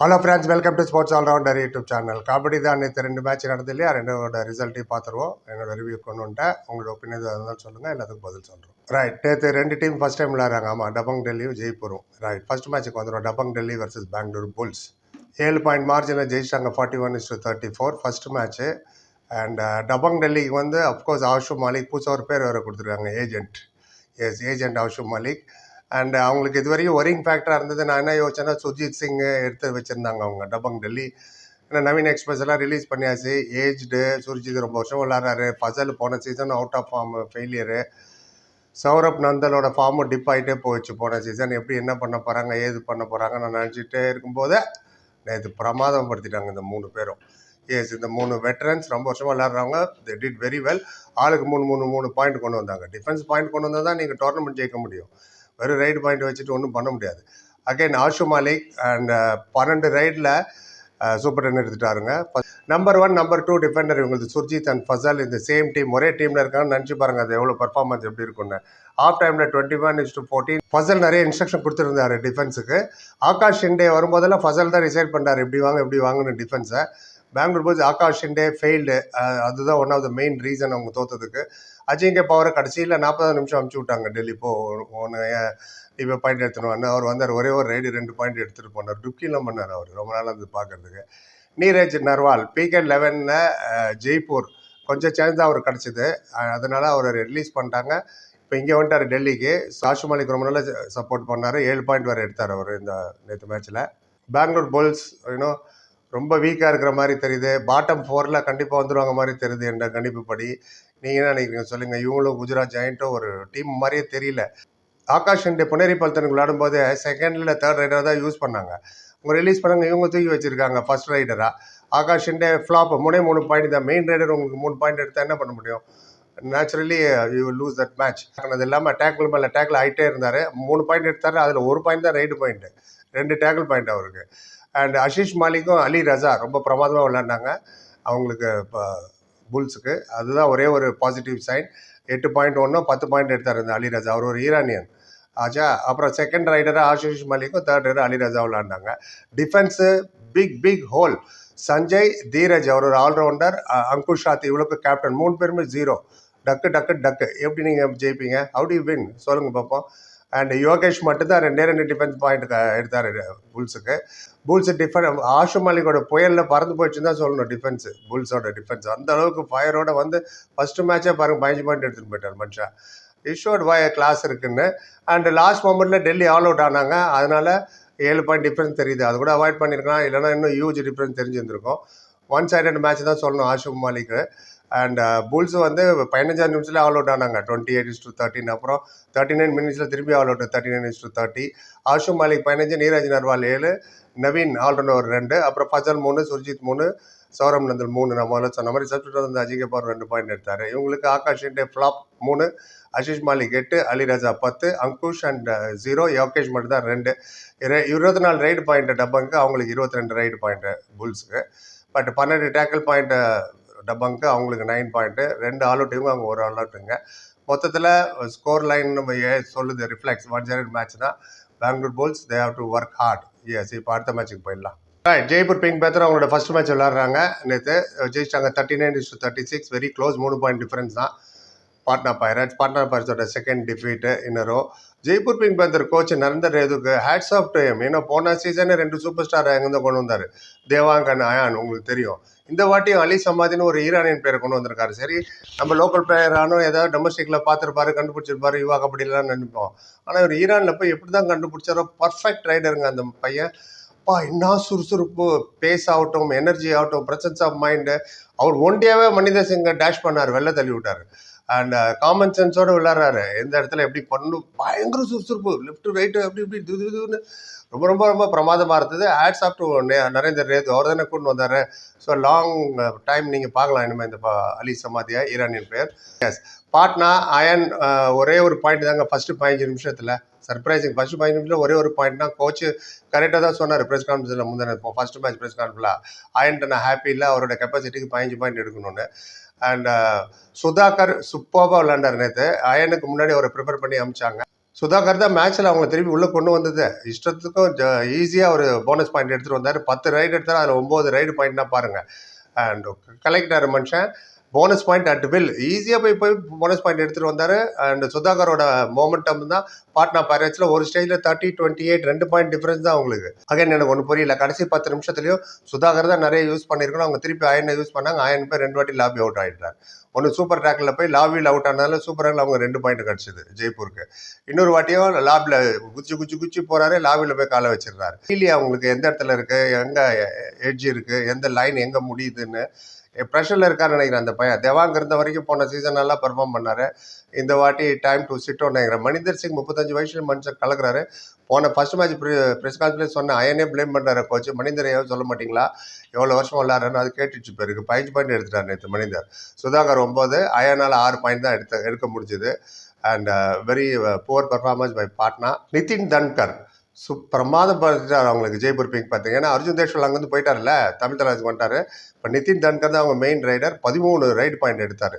Hello friends welcome to sports allrounder YouTube channel kabaddi தான் நேற்று ரெண்டு மேட்ச் நடந்தது இல்லையா? ரெண்டோட ரிசல்ட்டையும் பார்த்துருவோம். என்னோட ரிவ்யூ கொண்டு வந்துட்டேன். உங்களோட ஒப்பீனியன் இருந்தாலும் சொல்லுங்கள் எல்லாத்துக்கும் பதில் சொல்கிறோம் ரைட் நேற்று ரெண்டு டீம் ஃபஸ்ட் டைம் விளையாடுறாங்க. ஆமாம் டபங் டெல்லியும் ஜெய்ப்பூரும். ரைட் ஃபர்ஸ்ட் மேட்ச்சுக்கு வந்துடும் டபங் டெல்லி வர்சஸ் பெங்களூர் புல்ஸ். ஏழு பாயிண்ட் மார்ஜினில் ஜெயிச்சிட்டாங்க. Forty one is thirty four first match and Dabang டெல்லிக்கு வந்து அஃப்கோர்ஸ் ஆஷு மாலிக் புதுசாக ஒரு பேர் வேறு கொடுத்துருக்காங்க. Agent S agent Ashu Malik and அவங்களுக்கு இது வரைக்கும் ஒரிங் ஃபேக்டராக இருந்தது. நான் என்ன யோசிச்சேன்னா சுஜித் சிங் எடுத்து வச்சுருந்தாங்க அவங்க டபங் டெல்லி. ஏன்னா நவீன் எக்ஸ்பிரஸ் எல்லாம் ரிலீஸ் பண்ணியாச்சு. ஏஜ்டு சுர்ஜித் ரொம்ப வருஷம் விளாட்றாரு ஃபசல் போன season out of form failure Saurabh நந்தலோட ஃபார்மும் டிப் ஆகிட்டே போயிடுச்சு போன சீசன் எப்படி என்ன பண்ண போகிறாங்க ஏது பண்ண போகிறாங்க நான் நினச்சிட்டே இருக்கும்போது நேற்று பிரமாதம் படுத்திட்டாங்க இந்த மூணு பேரும். எஸ் இந்த மூணு வெட்டரன்ஸ் ரொம்ப வருஷமாக விளாட்றவங்க தே டிட் வெரி வெல் ஆளுக்கு மூணு மூணு மூணு பாயிண்ட் கொண்டு வந்தாங்க. டிஃபென்ஸ் பாயிண்ட் கொண்டு வந்தால் தான் நீங்கள் டோர்னமெண்ட் ஜெயிக்க முடியும். வெறும் ரைடு பாயிண்ட் வச்சுட்டு ஒன்றும் பண்ண முடியாது. அகைன் ஆஷு மாலிக் அண்ட் பன்னெண்டு ரைடில் super ten எடுத்துட்டாருங்க. Number one number two defender இவங்களுக்கு சுர்ஜித் அண்ட் ஃபசல் இந்த சேம் டீம் ஒரே டீமில் இருக்காங்கன்னு நினச்சி பாருங்கள் அது எவ்வளோ பர்ஃபார்மன்ஸ் எப்படி இருக்கும்னு. ஆஃப் டைமில் twenty one is to fourteen Fazel நிறைய இன்ஸ்ட்ரக்ஷன் கொடுத்துருந்தாரு டிஃபென்ஸுக்கு ஆகாஷ் ஷிண்டே வரும்போதெல்லாம் ஃபசல் தான் டிசைட் பண்ணார் எப்படி வாங்க எப்படி வாங்கன்னு டிஃபென்ஸை பெங்களூர் போய் ஆகாஷ் ஷிண்டே ஃபெயில்டு அதுதான் one of the main reason அவங்க தோத்ததுக்கு. அஜிங்கே பவரை கடைசியில் நாற்பது நிமிஷம் அமுச்சு விட்டாங்க டெல்லி. போ ஒன்று இப்போ பாயிண்ட் எடுத்துன்னு அவர் வந்தார் ஒரே ஒரு ரைடு ரெண்டு பாயிண்ட் எடுத்துகிட்டு போனார். டுக்கிலாம் பண்ணார் அவர். ரொம்ப நாள் வந்து பார்க்கறதுக்கு. நீரஜ் நர்வால் பிகே லெவனில் ஜெய்ப்பூர் கொஞ்சம் சேஞ்ச் தான் அவர் கிடச்சிது. அதனால் அவரை ரிலீஸ் பண்ணிட்டாங்க. இப்போ இங்கே வந்துட்டார் டெல்லிக்கு. சாஷு மாலிக் ரொம்ப நல்லா சப்போர்ட் பண்ணார். ஏழு பாயிண்ட் வரை எடுத்தார் அவர் இந்த நேற்று மேட்ச்சில் பெங்களூர் புல்ஸ் யூனோ ரொம்ப வீக்காக இருக்கிற மாதிரி தெரியுது. பாட்டம் ஃபோரில் கண்டிப்பாக வந்துடுவாங்க மாதிரி தெரியுது என்ற கணிப்புப்படி. நீங்கள் என்ன நினைக்கிறீங்க? சொல்லுங்கள் இவங்களும் குஜராத் ஜாயிண்ட்டும் ஒரு டீம் மாதிரியே தெரியல. ஆகாஷ் இண்டே புனேரி பல்தனுக்கு விளையாடும்போது செகண்டில் தேர்ட் ரைடர் தான் யூஸ் பண்ணாங்க. அவங்க ரிலீஸ் பண்ணாங்க. இவங்க தூக்கி வச்சுருக்காங்க ஃபர்ஸ்ட் ரைடராக ஆகாஷ் இண்டே ஃப்ளாப் மூணே மூணு பாயிண்ட் தான். மெயின் ரைடர் உங்களுக்கு மூணு பாயிண்ட் எடுத்தால் என்ன பண்ண முடியும்? Naturally you lose that match அது இல்லாமல் டேக்கிள் மேலே டேக்கிள் ஆகிட்டே இருந்தார். மூணு பாயிண்ட் எடுத்தார். அதில் ஒரு பாயிண்ட் தான் ரைடு பாயிண்ட்டு ரெண்டு டேக்கிள் பாயிண்ட் அவருக்கு. அண்ட் அஷிஷ் மாலிக்கும் அலி ரஜா ரொம்ப பிரமாதமாக விளையாண்டாங்க அவங்களுக்கு இப்போ புல்ஸுக்கு. அதுதான் ஒரே ஒரு பாசிட்டிவ் சைன் எட்டு பாயிண்ட் ஒன்றும் பத்து பாயிண்ட் எடுத்தார் இந்த அலி ரஜா அவர் ஒரு ஈரானியன். ஆச்சா? அப்புறம் செகண்ட் ரைடராக ஆஷிஷ் மலிக்கும் தேர்ட் ரைடர் அலி ரஜா விளாண்டாங்க defence big big hole Sanjay Dheeraj அவர் ஒரு ஆல்ரவுண்டர் அங்குஷ் ஷாத் இவ்வளோக்கு கேப்டன் மூணு பேருமே ஜீரோ டக்கு டக்கு டக்கு எப்படி நீங்கள் ஜெயிப்பீங்க? ஹவு டு வின் சொல்லுங்கள் பார்ப்போம் அண்ட் யோகேஷ் மட்டும்தான் ரெண்டே ரெண்டு டிஃபென்ஸ் பாயிண்ட் எடுத்தார் புல்ஸுக்கு. புல்ஸ் டிஃபன் ஆஷு மாலிகோட புயலில் பறந்து போயிடுச்சுன்னு தான் சொல்லணும் டிஃபென்ஸு புல்ஸோட டிஃபென்ஸ் அந்த அளவுக்கு ஃபயரோட வந்து ஃபஸ்ட்டு மேட்சே பாருங்க பதினஞ்சு பாயிண்ட் எடுத்துகிட்டு போயிட்டார் மனுஷன் இஷ்யூட் வாய கிளாஸ் இருக்குன்னு. அண்ட் லாஸ்ட் மொமெண்ட்டில் டெல்லி ஆல் அவுட் ஆனாங்க. அதனால் ஏழு பாயிண்ட் டிஃப்ரென்ஸ் தெரியுது. அது கூட அவாய்ட் பண்ணியிருக்கலாம் இல்லைனா இன்னும் ஹியூஜ் டிஃப்ரென்ஸ் தெரிஞ்சிருந்திருக்கும். ஒன் சைடட் மேட்ச் தான் சொல்லணும் ஆஷு மாலிக்கு அண்ட் புல்ஸ் uh, வந்து பதினஞ்சாறு நிமிஷத்தில் ஆல் அவுட் ஆனாங்க. Twenty eight is to thirteen அப்புறம் தேர்ட்டி நைன் மினிட்ஸில் திரும்பி all out thirty nine is to thirty Ashu Malik பதினஞ்சு நீராஜ் நர்வால் ஏழு நவீன் ஆல்ரவுண்டர் ரெண்டு அப்புறம் ஃபசல் மூணு சுர்ஜித் மூணு சௌரம் நந்தல் மூணு நம்ம முதல்ல சொன்ன மாதிரி சப்ஸ்டியூட் வந்து அஜிகே பார் ரெண்டு பாயிண்ட் எடுத்தார். இவங்களுக்கு ஆகாஷ் இண்டே ஃப்ளாப் மூணு அஷிஷ் மாலிக் எட்டு அலி ராஜா பத்து அங்குஷ் அண்ட் ஜீரோ யோகேஷ் மட்டும் தான் ரெண்டு. இருபத்தி நாலு ரைடு பாயிண்ட் டப்பாங்க அவங்களுக்கு இருபத்தி ரெண்டு ரைடு பாயிண்ட்டு புல்ஸுக்கு பட் பன்னெண்டு டேக்கிள் பாயிண்ட்டு டப்பாங்க அவங்களுக்கு நைன் பாயிண்ட்டு ரெண்டு ஆல் அவுட்டையும் அவங்க ஒரு ஆல் அவுட்டுங்க மொத்தத்தில் ஸ்கோர் லைன் நம்ம ஏ- சொல்லுது reflex one Jared மேட்ச்னா Bengaluru Bulls they have to work hard S இப்போ அடுத்த மேட்ச்சுக்கு போயிடலாம். ரைட் ஜெய்ப்பூர் பிங்க் பேத்தர் அவங்களோட ஃபர்ஸ்ட் மேட்ச் விளாட்றாங்க நேற்று ஜெயிச்சிட்டாங்க thirty nine is thirty six very close மூணு பாயிண்ட் டிஃபரன்ஸ் தான் பாட்னா பைரட்ஸ் பாட்னா பைரட்ஸோட second defeat இன்னரோ Jaipur Pink Panther coach Narender ரேதுக்கு hats off time ஏன்னா போன சீசனே ரெண்டு சூப்பர் ஸ்டார் எங்கேருந்து கொண்டு வந்தார்? தேவாங்கன் அயான் உங்களுக்கு தெரியும். இந்த வாட்டியும் அலி சமாதின்னு ஒரு ஈரானியன் பேரை கொண்டு வந்திருக்காரு. சரி நம்ம லோக்கல் பிளேயரானும் ஏதாவது டொமஸ்டிக்கில் பார்த்துருப்பாரு கண்டுபிடிச்சிருப்பாரு யுவா கபடிலாம் நினைப்போம். ஆனால் இவர் ஈரானில் போய் எப்படி தான் கண்டுபிடிச்சாரோ பர்ஃபெக்ட் ரைடருங்க அந்த பையன். அப்பா என்ன சுறுசுறுப்பு. பேஸ் ஆகட்டும் எனர்ஜி ஆகட்டும் பிரசன்ஸ் ஆஃப் மைண்டு அவர் ஒண்டியாவே மனித சிங்கை டேஷ் பண்ணார் வெளில தள்ளி விட்டார். அண்ட் காமன் சென்ஸோட விளாட்றாரு எந்த இடத்துல எப்படி பண்ணணும் பயங்கர சுறுசுறுப்பு. லெஃப்ட் ரைட்டு அப்படி இப்படி இது இதுன்னு ரொம்ப ரொம்ப ரொம்ப பிரமாதமாக இருந்தது. Hats off to Narender Redhu அவர் தானே கொண்டு வந்தார். ஸோ லாங் டைம் uh, நீங்கள் பார்க்கலாம். இனிமேல் இந்த அலி சமாதியா ஈரானியன் பேர் எஸ் பாட்னா அயன் uh, ஒரே ஒரு பாயிண்ட் தாங்க. ஃபஸ்ட்டு பதினஞ்சு நிமிஷத்தில். சர்ப்ரைசிங் ஃபஸ்ட்டு பதினஞ்சு நிமிஷத்தில் ஒரே ஒரு பாயிண்ட் தான். கோச்சு கரெக்டாக தான் சொன்னார். ப்ரெஸ் கான்ஃபரன்ஸில் முந்தின இப்போ ஃபஸ்ட்டு மேட்ச் ப்ரெஸ் கான்ஃபரன்ஸில் அயன்ட்ட நான் ஹாப்பி இல்லை. அவரோட கெப்பாசிட்டிக்கு பதினஞ்சு பாயிண்ட் எடுக்கணும்னு. அண்ட் uh, சுதாகர் சூப்பராக விளாண்டார் நேற்று அயனுக்கு முன்னாடி அவரை ப்ரிப்பேர் பண்ணி அமிச்சாங்க. சுதாகர் தான் மேட்ச்சில் அவங்களை திருப்பி உள்ளே கொண்டு வந்தது. இஷ்டத்துக்கும் ஈஸியாக ஒரு போனஸ் பாயிண்ட் எடுத்துகிட்டு வந்தார். பத்து ரைடு எடுத்தார் அதில் ஒம்பது ரைடு பாயிண்ட்னா பாருங்கள் அண்ட் கலெக்டர் மனுஷன். போனஸ் பாயிண்ட் அட் வில் ஈஸியாக போய் போய் போனஸ் பாயிண்ட் எடுத்துகிட்டு வந்தார். அண்ட் சுதாகரோட மோமெண்டம் தான் பாட்னா பைரட்ஸில் ஒரு ஸ்டேஜில் தேர்ட்டி டுவெண்ட்டி எயிட் ரெண்டு பாயிண்ட் டிஃப்ரென்ஸ் தான் அவங்களுக்கு. அகைன் எனக்கு ஒன்று புரியல. கடைசி பத்து நிமிஷத்துலையும் சுதாகர் தான் நிறைய யூஸ் பண்ணியிருக்கணும். அவங்க திருப்பி அயனை யூஸ் பண்ணாங்க. அயன் போய் ரெண்டு வாட்டி லாபி அவுட் ஆகிட்டார் ஒன்று சூப்பர் டேக்கில் போய் லாபியில் அவுட் ஆனாலும் சூப்பர் டேக்கில் அவங்க ரெண்டு பாயிண்ட் கிடச்சிது ஜெய்ப்பூருக்கு. இன்னொரு வாட்டியும் லாபியில் குச்சி குச்சி குச்சி போகிறாரு லாபியில் போய் காலை வச்சிடுறாரு. கீழே அவங்களுக்கு எந்த இடத்துல இருக்குது எங்கே எட்ஜ் இருக்குது எந்த லைன் எங்கே முடியுதுன்னு ப்ரெஷரில் இருக்கான்னு நினைக்கிறேன் அந்த பையன். தேவாங்க இருந்த வரைக்கும் போன சீசன் நல்லா பெர்ஃபார்ம் பண்ணார். இந்த வாட்டி டைம் டு சிட்டோன்னு நினைக்கிறேன். மனிதர் சிங் முப்பத்தஞ்சு வயசுல மனுஷன் கலக்குறாரு. போன ஃபர்ஸ்ட் மேட்ச் ப்ரெஸ் கான்ஃபரன்ஸ் சொன்ன அயனே ப்ளேம் பண்ணுறாரு கோச் மனிதர் ஏதாவது சொல்ல மாட்டீங்களா? எவ்வளோ வருஷம் விளாட்றேன்னு அது கேட்டுச்சு பேருக்கு பதினஞ்சு பாயிண்ட் எடுத்துட்டார் நேற்று மனிதர் சுதாகர் ஒம்பது அயனால் ஆறு பாயிண்ட் தான் எடுத்த எடுக்க முடிஞ்சுது. And very poor performance by Patna Nitin Dhankar. So பிரமாதம் பார்த்துட்டார் அவங்களுக்கு ஜெய்பூர் பிங்க் பார்த்தீங்க ஏன்னா அர்ஜுன் தேஷ்வல் அங்கேருந்து போயிட்டார்ல தமிழ் தலைவருக்கு வந்துட்டார். இப்போ நிதின் தன்கர் தான் அவங்க மெயின் ரைடர் பதிமூணு ரைடு பாயிண்ட் எடுத்தார்.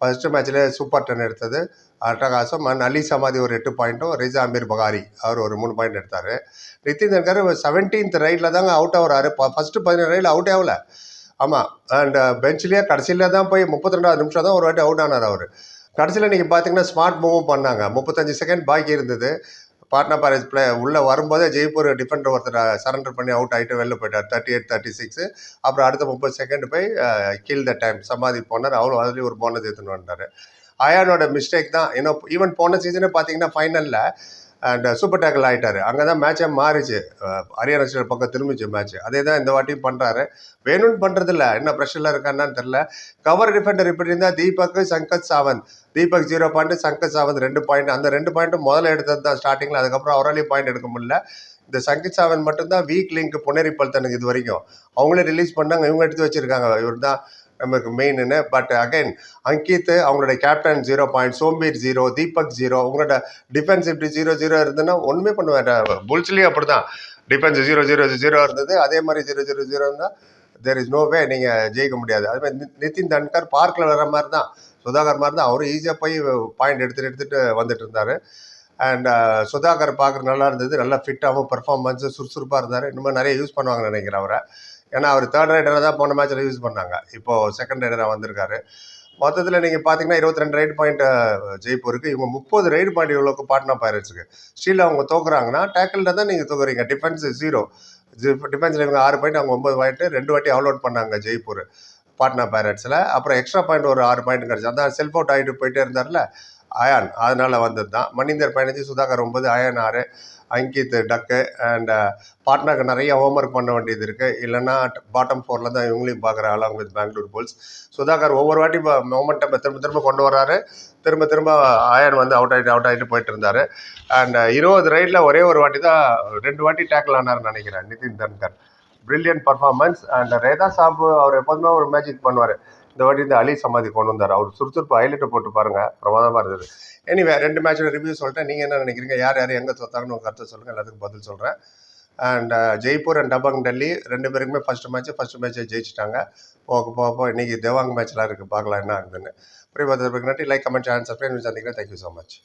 ஃபர்ஸ்ட் மேட்ச்சில் சூப்பர் டென் எடுத்தது. அட்டகாசம். அண்ட் அலி சமாதி ஒரு எட்டு பாயிண்ட்டும் ரிஜா அமீர் பகாரி அவர் ஒரு மூணு பாயிண்ட் எடுத்தார். நிதின் தன்கர் செவன்டீன்த் ரைடில் தாங்க அவுட் ஆகுறாரு. ஃபஸ்ட்டு பதினேழு ரைடில் அவுட் ஆகல. ஆமாம் அண்ட் பெஞ்சிலேயே கடைசியில் தான் போய் முப்பத்தி ரெண்டாவது நிமிஷம் தான் ஒரு வாட்டி அவுட் ஆனார் அவர். கடைசியில் நீங்கள் பார்த்தீங்கன்னா ஸ்மார்ட் மூவும் பண்ணாங்க. முப்பத்தஞ்சு செகண்ட் பாக்கி இருந்தது. பாட்னா பாரேஜ் பிளே உள்ளே வரும்போதே ஜெய்ப்பூர் டிஃபெண்டர் ஒருத்தர் சரண்டர் பண்ணி அவுட் ஆகிட்டு வெளில போயிட்டார். தேர்ட்டி எயிட் தேர்ட்டி சிக்ஸ் அப்புறம் அடுத்த முப்பது செகண்ட் போய் கீழ் த டைம் சமாதி போனார். அவரும் அதுலேயும் ஒரு போனஸ் எடுத்துன்னு வந்தார். அயானோட மிஸ்டேக் தான். ஏன்னா ஈவன் போன சீசனே பார்த்தீங்கன்னா ஃபைனலில் அண்ட் சூப்பர் uh, டேக்கிள் ஆகிட்டார் அங்கே தான் மேட்சே மாறிச்சு. ஹரியானா ஸ்டேட் பக்கம் திரும்பிச்சு மேட்ச் அதே தான் இந்த வாட்டியும் பண்ணுறாரு வேணும்னு பண்ணுறதில்ல என்ன ப்ரெஷரில் இருக்கான்னு தெரில கவர் டிஃபெண்டர் இப்படி இருந்தால் தீபக் சங்கத் சாவந்த். தீபக் ஜீரோ பாயிண்ட் சங்கத் சாவந்த் ரெண்டு பாயிண்ட் அந்த ரெண்டு பாயிண்ட்டும் முதல்ல எடுத்தது தான் ஸ்டார்டிங்கில் அதுக்கப்புறம் அவராலையும் பாயிண்ட் எடுக்க முடியல. இந்த சங்கீத் சாவன் மட்டும்தான் வீக் லிங்க் புனேரி பல்தனுக்கு இது வரைக்கும். அவங்களே ரிலீஸ் பண்ணாங்க. இவங்க எடுத்து வச்சுருக்காங்க. இவர் தான் நமக்கு மெயின்னு பட் அகைன் அங்கித் அவங்களோட captain zero point Sombir zero Deepak zero உங்களோட டிஃபென்ஸ் இப்படி ஜீரோ ஜீரோ இருந்ததுன்னா ஒன்றுமே பண்ண வேண்டாம் புல்ஸ்லேயும் அப்படி தான் டிஃபென்ஸ் ஜீரோ ஜீரோ ஜீரோ இருந்தது. அதே மாதிரி ஜீரோ ஜீரோ ஜீரோ இருந்தால் தேர் இஸ் நோ வே நீங்கள் ஜெயிக்க முடியாது. அது மாதிரி நி- நிதின் தன்கர் பார்க்கில் வர மாதிரி தான் சுதாகர் மாதிரி தான் அவரும் ஈஸியாக போய் பாயிண்ட் எடுத்துட்டு எடுத்துகிட்டு வந்துட்டு இருந்தார். அண்ட் uh, சுதாகர் பார்க்குற நல்லா இருந்தது. நல்லா ஃபிட்டாகவும் பர்ஃபார்மன்ஸு சுறுசுறுப்பாக இருந்தார். இன்னுமே நிறைய யூஸ் பண்ணுவாங்கன்னு நினைக்கிறேன் அவரை. ஏன்னா அவர் தேர்ட் ரைடரை தான் போன மேட்ச்சில் யூஸ் பண்ணாங்க. இப்போது செகண்ட் ரைடராக வந்திருக்காரு. மொத்தத்தில் நீங்கள் பார்த்தீங்கன்னா இருபத்தி ரெண்டு ரைடு பாயிண்ட் ஜெய்ப்பூருக்கு இவங்க முப்பது ரைடு பாயிண்ட் இவ்வளோக்கு பாட்னா பைரட்ஸுக்கு ஸ்டீல் அவங்க தோக்குறாங்கன்னா டேக்கிளில் தான் நீங்கள் தோக்குறீங்க. டிஃபென்ஸ் ஜீரோ டிஃபென்ஸில் இவங்க ஆறு பாயிண்ட் அவங்க ஒம்பது பாயிண்ட் ரெண்டு வாட்டி அவுட் அவுட் பண்ணாங்க ஜெய்ப்பூர். பாட்னா பைரட்ஸில் அப்புறம் எக்ஸ்ட்ரா பாயிண்ட் ஒரு ஆறு பாயிண்ட் கிடச்சி அதான் செல்ஃப் அவுட் ஆகிட்டு போயிட்டே இருந்தார்ல அயான். அதனால் வந்தது தான் மணிந்தர் பதினஞ்சு சுதாகர் ஒன்பது அயான் ஆறு அங்கித் டக்கு அண்ட் uh, பாட்னாக்கு நிறைய ஹோம்ஒர்க் பண்ண வேண்டியது இருக்குது இல்லைன்னா பாட்டம் ஃபோரில் தான் இவங்களையும் பார்க்குற along with Bengaluru Bulls Sudhakar ஒவ்வொரு வாட்டி இப்போ மொமெண்டம் திரும்ப திரும்ப கொண்டு வராரு. திரும்ப திரும்ப ஆயன் வந்து அவுட் ஆகிட்டு அவுட் ஆகிட்டு போயிட்டு இருந்தார். அண்ட் uh, இருபது ரைடில் ஒரே ஒரு வாட்டி தான் ரெண்டு வாட்டி டேக்கிள் ஆனார்னு நினைக்கிறேன் Nitin Dhankar. Brilliant performance and ரேதா சாபு அவர் எப்போதுமே ஒரு மேஜிக் பண்ணுவார். இந்த வாட்டி இந்த அலி சமாதி கொண்டு வந்தார். அவர் சுறுசுறுப்பு ஹைலைட்டை போட்டு பாருங்க. பிரமாதமாக இருந்தது. எனிவே ரெண்டு மேட்சோட ரிவ்யூ சொல்லிட்டேன். நீங்கள் என்ன நினைக்கிறீங்க? யார் யார் எங்கே தோத்தாங்கன்னு உங்கள் கருத்தை சொல்லுங்கள் எல்லாத்துக்கும் பதில் சொல்கிறேன் and uh, Jaipur and Dabang Delhi ரெண்டு பேருக்குமே ஃபஸ்ட் மேட்ச் ஃபஸ்ட் மேட்ச்சை ஜெயிச்சிட்டாங்க. போக போக போக இன்றைக்கி தேவாங் மேட்ச்லாம் இருக்குது பார்க்கலாம் என்ன ஆகுதுன்னு. புரிய பார்த்துருக்கு லைக் கமெண்ட் சேனல் சப்ஸ்கிரைப் சந்திக்கிறேன் தேங்க்யூ ஸோ மச்